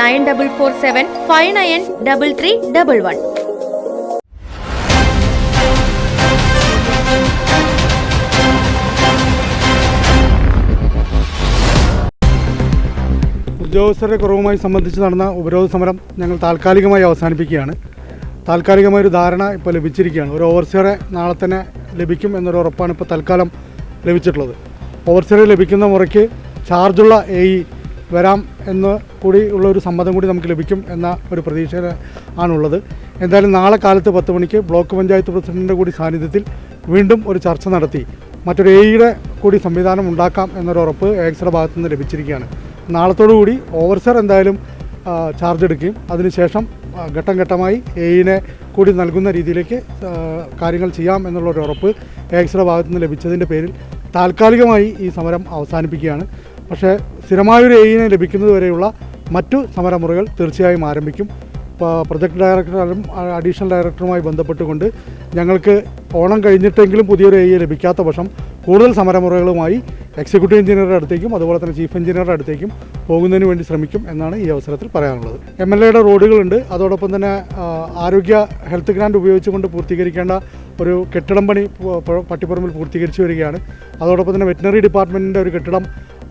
nine double four seven five nine double three double one. ഉദ്യോഗസ്ഥരുടെ കുറവുമായി സംബന്ധിച്ച് നടന്ന ഉപരോധ സമരം ഞങ്ങൾ താൽക്കാലികമായി അവസാനിപ്പിക്കുകയാണ്. താൽക്കാലികമായ ഒരു ധാരണ ഇപ്പോൾ ലഭിച്ചിരിക്കുകയാണ്. ഒരു ഓവർസിയറെ നാളെ തന്നെ ലഭിക്കും എന്നൊരു ഉറപ്പാണ് ഇപ്പോൾ തൽക്കാലം ലഭിച്ചിട്ടുള്ളത്. ഓവർസിയറെ ലഭിക്കുന്ന മുറയ്ക്ക് ചാർജുള്ള എ ഇ വരാം എന്ന് കൂടി ഉള്ള ഒരു സമ്മതം കൂടി നമുക്ക് ലഭിക്കും എന്ന ഒരു പ്രതീക്ഷ ആണുള്ളത്. എന്തായാലും നാളെ കാലത്ത് പത്ത് മണിക്ക് ബ്ലോക്ക് പഞ്ചായത്ത് പ്രസിഡന്റിന്റെ കൂടി സാന്നിധ്യത്തിൽ വീണ്ടും ഒരു ചർച്ച നടത്തി. മറ്റൊരു എയുടെ കൂടി സംവിധാനം ഉണ്ടാക്കാം എന്നൊരു ഉറപ്പ് എക്സ്ട്രാ ഭാഗത്തു നിന്ന് ലഭിച്ചിരിക്കുകയാണ്. നാളത്തോടു കൂടി ഓവർസർ എന്തായാലും ചാർജ് എടുക്കുകയും അതിനുശേഷം ഘട്ടം ഘട്ടമായി എയിനെ കൂടി നൽകുന്ന രീതിയിലേക്ക് കാര്യങ്ങൾ ചെയ്യാം എന്നുള്ളൊരു ഉറപ്പ് എക്സ്ട്രാ ഭാഗത്തു നിന്ന് ലഭിച്ചതിന്റെ പേരിൽ താൽക്കാലികമായി ഈ സമരം അവസാനിപ്പിക്കുകയാണ്. പക്ഷേ സ്ഥിരമായൊരു എയിനെ ലഭിക്കുന്നത് വരെയുള്ള മറ്റു സമരമുറകൾ തീർച്ചയായും ആരംഭിക്കും. പ്രൊജക്ട് ഡയറക്ടറും അഡീഷണൽ ഡയറക്ടറുമായി ബന്ധപ്പെട്ടുകൊണ്ട് ഞങ്ങൾക്ക് ഓണം കഴിഞ്ഞിട്ടെങ്കിലും പുതിയൊരു ഏരിയ ലഭിക്കാത്ത പക്ഷം കൂടുതൽ സമരമുറകളുമായി എക്സിക്യൂട്ടീവ് എഞ്ചിനീയറുടെ അടുത്തേക്കും അതുപോലെ തന്നെ ചീഫ് എഞ്ചിനീയറുടെ അടുത്തേക്കും പോകുന്നതിന് വേണ്ടി ശ്രമിക്കും എന്നാണ് ഈ അവസരത്തിൽ പറയാനുള്ളത്. എം എൽ എയുടെ റോഡുകളുണ്ട്. അതോടൊപ്പം തന്നെ ആരോഗ്യ ഹെൽത്ത് ഗ്രാൻഡ് ഉപയോഗിച്ചുകൊണ്ട് പൂർത്തീകരിക്കേണ്ട ഒരു കെട്ടിടം പണി പട്ടിപ്പുറമ്പിൽ പൂർത്തീകരിച്ചു വരികയാണ്. അതോടൊപ്പം തന്നെ വെറ്റിനറി ഡിപ്പാർട്ട്മെന്റിന്റെ ഒരു കെട്ടിടം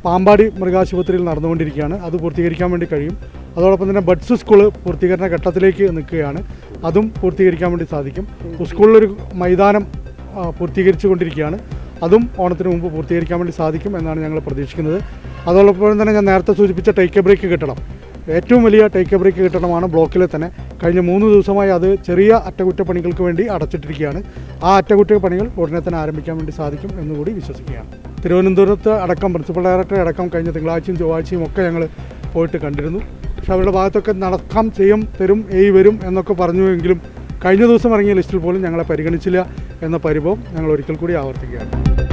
പാമ്പാടി മൃഗാശുപത്രിയിൽ നടന്നുകൊണ്ടിരിക്കുകയാണ്. അത് പൂർത്തീകരിക്കാൻ വേണ്ടി കഴിയും. അതോടൊപ്പം തന്നെ ബഡ്സ് സ്കൂൾ പൂർത്തീകരണ ഘട്ടത്തിലേക്ക് നിൽക്കുകയാണ്. അതും പൂർത്തീകരിക്കാൻ വേണ്ടി സാധിക്കും. സ്കൂളിലൊരു മൈതാനം പൂർത്തീകരിച്ചു കൊണ്ടിരിക്കുകയാണ് അതും ഓണത്തിന് മുമ്പ് പൂർത്തീകരിക്കാൻ വേണ്ടി സാധിക്കും എന്നാണ് ഞങ്ങൾ പ്രതീക്ഷിക്കുന്നത്. അതോടൊപ്പം തന്നെ ഞാൻ നേരത്തെ സൂചിപ്പിച്ച ടേക്ക് എ ബ്രേക്ക് കെട്ടണം. ഏറ്റവും വലിയ ടേക്ക് എ ബ്രേക്ക് കെട്ടണമാണ് ബ്ലോക്കിലെ തന്നെ. കഴിഞ്ഞ മൂന്ന് ദിവസമായി അത് ചെറിയ അറ്റകുറ്റപ്പണികൾക്ക് വേണ്ടി അടച്ചിട്ടിരിക്കുകയാണ്. ആ അറ്റകുറ്റപ്പണികൾ ഉടനെ തന്നെ ആരംഭിക്കാൻ വേണ്ടി സാധിക്കും എന്നുകൂടി വിശ്വസിക്കുകയാണ്. തിരുവനന്തപുരത്ത് അടക്കം പ്രിൻസിപ്പൽ ഡയറക്ടറെ അടക്കം കഴിഞ്ഞ തിങ്കളാഴ്ചയും ചൊവ്വാഴ്ചയും ഒക്കെ ഞങ്ങൾ പോയിട്ട് കണ്ടിരുന്നു. പക്ഷെ അവരുടെ ഭാഗത്തൊക്കെ നടക്കാം ചെയ്യും തരും എയ് വരും എന്നൊക്കെ പറഞ്ഞുവെങ്കിലും കഴിഞ്ഞ ദിവസം ഇറങ്ങിയ ലിസ്റ്റിൽ പോലും ഞങ്ങളെ പരിഗണിച്ചില്ല എന്ന പരിഭവം ഞങ്ങൾ ഒരിക്കൽ കൂടി ആവർത്തിക്കുകയാണ്.